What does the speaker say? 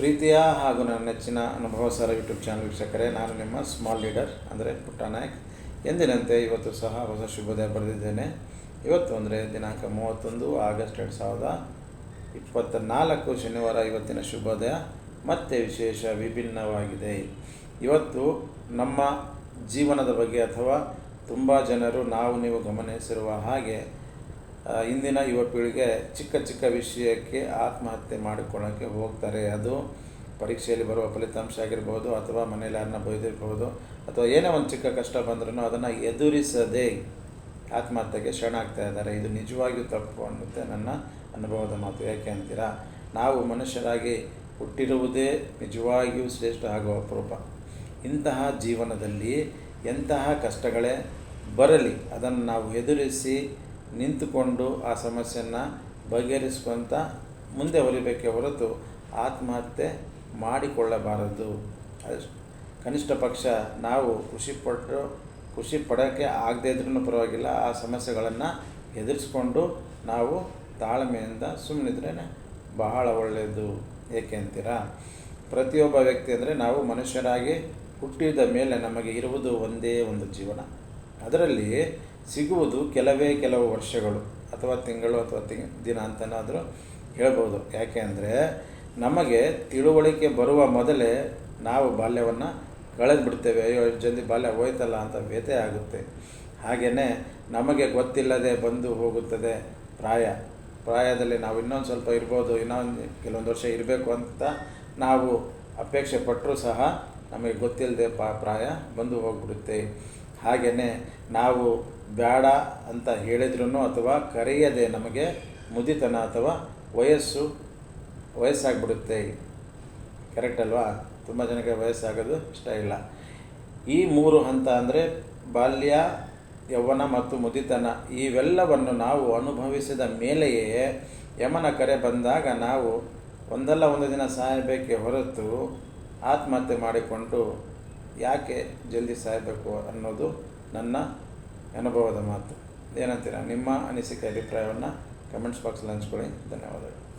ಪ್ರೀತಿಯ ಹಾಗೂ ನನ್ನ ನೆಚ್ಚಿನ ಅನುಭವ ಸರ ಯೂಟ್ಯೂಬ್ ಚಾನಲ್ ವೀಕ್ಷಕರೇ, ನಾನು ನಿಮ್ಮ ಸ್ಮಾಲ್ ಲೀಡರ್ ಅಂದರೆ ಪುಟ್ಟ ನಾಯಕ್. ಎಂದಿನಂತೆ ಇವತ್ತು ಸಹ ಹೊಸ ಶುಭೋದಯ ಬರೆದಿದ್ದೇನೆ. ಇವತ್ತು ಅಂದರೆ ದಿನಾಂಕ ಮೂವತ್ತೊಂದು ಆಗಸ್ಟ್ ಎರಡು ಸಾವಿರದ ಇಪ್ಪತ್ತ ನಾಲ್ಕು ಶನಿವಾರ ಇವತ್ತಿನ ಶುಭೋದಯ. ಮತ್ತೆ ವಿಶೇಷ ವಿಭಿನ್ನವಾಗಿದೆ. ಇವತ್ತು ನಮ್ಮ ಜೀವನದ ಬಗ್ಗೆ ಅಥವಾ ತುಂಬ ಜನರು ನಾವು ನೀವು ಗಮನಿಸಿರುವ ಹಾಗೆ ಇಂದಿನ ಯುವ ಪೀಳಿಗೆ ಚಿಕ್ಕ ಚಿಕ್ಕ ವಿಷಯಕ್ಕೆ ಆತ್ಮಹತ್ಯೆ ಮಾಡಿಕೊಳ್ಳೋಕ್ಕೆ ಹೋಗ್ತಾರೆ. ಅದು ಪರೀಕ್ಷೆಯಲ್ಲಿ ಬರುವ ಫಲಿತಾಂಶ ಆಗಿರ್ಬೋದು ಅಥವಾ ಮನೇಲಿ ಯಾರನ್ನ ಬೈದಿರ್ಬೋದು ಅಥವಾ ಏನೇ ಒಂದು ಚಿಕ್ಕ ಕಷ್ಟ ಬಂದ್ರೂ ಅದನ್ನು ಎದುರಿಸದೆ ಆತ್ಮಹತ್ಯೆಗೆ ಶರಣಾಗ್ತಾ ಇದ್ದಾರೆ. ಇದು ನಿಜವಾಗಿಯೂ ತಪ್ಪು ಅನ್ನುತ್ತೆ ನನ್ನ ಅನುಭವದ ಮಾತು. ಯಾಕೆ ಅಂತೀರಾ? ನಾವು ಮನುಷ್ಯರಾಗಿ ಹುಟ್ಟಿರುವುದೇ ನಿಜವಾಗಿಯೂ ಶ್ರೇಷ್ಠ ಆಗುವ ಅಪರೂಪ. ಇಂತಹ ಜೀವನದಲ್ಲಿ ಎಂತಹ ಕಷ್ಟಗಳೇ ಬರಲಿ, ಅದನ್ನು ನಾವು ಎದುರಿಸಿ ನಿಂತುಕೊಂಡು ಆ ಸಮಸ್ಯೆಯನ್ನು ಬಗೆಹರಿಸ್ಕೊಂತ ಮುಂದೆ ಹೊಲಿಬೇಕೇ ಹೊರತು ಆತ್ಮಹತ್ಯೆ ಮಾಡಿಕೊಳ್ಳಬಾರದು. ಕನಿಷ್ಠ ಪಕ್ಷ ನಾವು ಖುಷಿ ಪಟ್ಟು, ಖುಷಿ ಪಡೋಕ್ಕೆ ಆಗದೇ ಇದ್ರೂ ಪರವಾಗಿಲ್ಲ, ಆ ಸಮಸ್ಯೆಗಳನ್ನು ಎದುರಿಸ್ಕೊಂಡು ನಾವು ತಾಳ್ಮೆಯಿಂದ ಸುಮ್ಮನಿದ್ರೇ ಬಹಳ ಒಳ್ಳೆಯದು ಏಕೆ ಅಂತೀರಾ? ಪ್ರತಿಯೊಬ್ಬ ವ್ಯಕ್ತಿ ಅಂದರೆ ನಾವು ಮನುಷ್ಯರಾಗಿ ಹುಟ್ಟಿದ ಮೇಲೆ ನಮಗೆ ಇರುವುದು ಒಂದೇ ಒಂದು ಜೀವನ. ಅದರಲ್ಲಿ ಸಿಗುವುದು ಕೆಲವೇ ಕೆಲವು ವರ್ಷಗಳು ಅಥವಾ ತಿಂಗಳು ಅಥವಾ ತಿಂಗ್ ದಿನ ಅಂತನಾದರೂ ಹೇಳ್ಬೋದು. ಯಾಕೆ ಅಂದರೆ ನಮಗೆ ತಿಳುವಳಿಕೆ ಬರುವ ಮೊದಲೇ ನಾವು ಬಾಲ್ಯವನ್ನು ಕಳೆದು ಬಿಡ್ತೇವೆ. ಅಯ್ಯೋ ಜಲ್ದಿ ಬಾಲ್ಯ ಹೋಯ್ತಲ್ಲ ಅಂತ ವ್ಯಥೆ ಆಗುತ್ತೆ. ಹಾಗೆಯೇ ನಮಗೆ ಗೊತ್ತಿಲ್ಲದೆ ಬಂದು ಹೋಗುತ್ತದೆ ಪ್ರಾಯ. ಪ್ರಾಯದಲ್ಲಿ ನಾವು ಇನ್ನೊಂದು ಸ್ವಲ್ಪ ಇರ್ಬೋದು, ಇನ್ನೊಂದು ಕೆಲವೊಂದು ವರ್ಷ ಇರಬೇಕು ಅಂತ ನಾವು ಅಪೇಕ್ಷೆ ಪಟ್ಟರೂ ಸಹ ನಮಗೆ ಗೊತ್ತಿಲ್ಲದೆ ಪಾ, ಪ್ರಾಯ ಬಂದು ಹೋಗ್ಬಿಡುತ್ತೆ. ಹಾಗೆಯೇ ನಾವು ಬೇಡ ಅಂತ ಹೇಳಿದ್ರೂ ಅಥವಾ ಕರೆಯದೆ ನಮಗೆ ಮುದಿತನ ಅಥವಾ ವಯಸ್ಸು ವಯಸ್ಸಾಗ್ಬಿಡುತ್ತೆ. ಕರೆಕ್ಟ್ ಅಲ್ವಾ? ತುಂಬ ಜನಕ್ಕೆ ವಯಸ್ಸಾಗೋದು ಇಷ್ಟ ಇಲ್ಲ. ಈ ಮೂರು ಹಂತ ಅಂದರೆ ಬಾಲ್ಯ, ಯೌವನ ಮತ್ತು ಮುದಿತನ ಇವೆಲ್ಲವನ್ನು ನಾವು ಅನುಭವಿಸಿದ ಮೇಲೆಯೇ ಯಮನ ಕರೆ ಬಂದಾಗ ನಾವು ಒಂದಲ್ಲ ಒಂದು ದಿನ ಸಾಯಬೇಕೆ ಹೊರತು ಆತ್ಮಹತ್ಯೆ ಮಾಡಿಕೊಂಡು ಯಾಕೆ ಜಲ್ದಿ ಸಾಯಬೇಕು ಅನ್ನೋದು ನನ್ನ ಅನುಭವದ ಮಾತು. ಏನಂತೀರ? ನಿಮ್ಮ ಅನಿಸಿಕೆ, ಅಭಿಪ್ರಾಯವನ್ನು ಕಮೆಂಟ್ಸ್ ಬಾಕ್ಸಲ್ಲಿ ಹಂಚ್ಕೊಳ್ಳಿ. ಧನ್ಯವಾದಗಳು.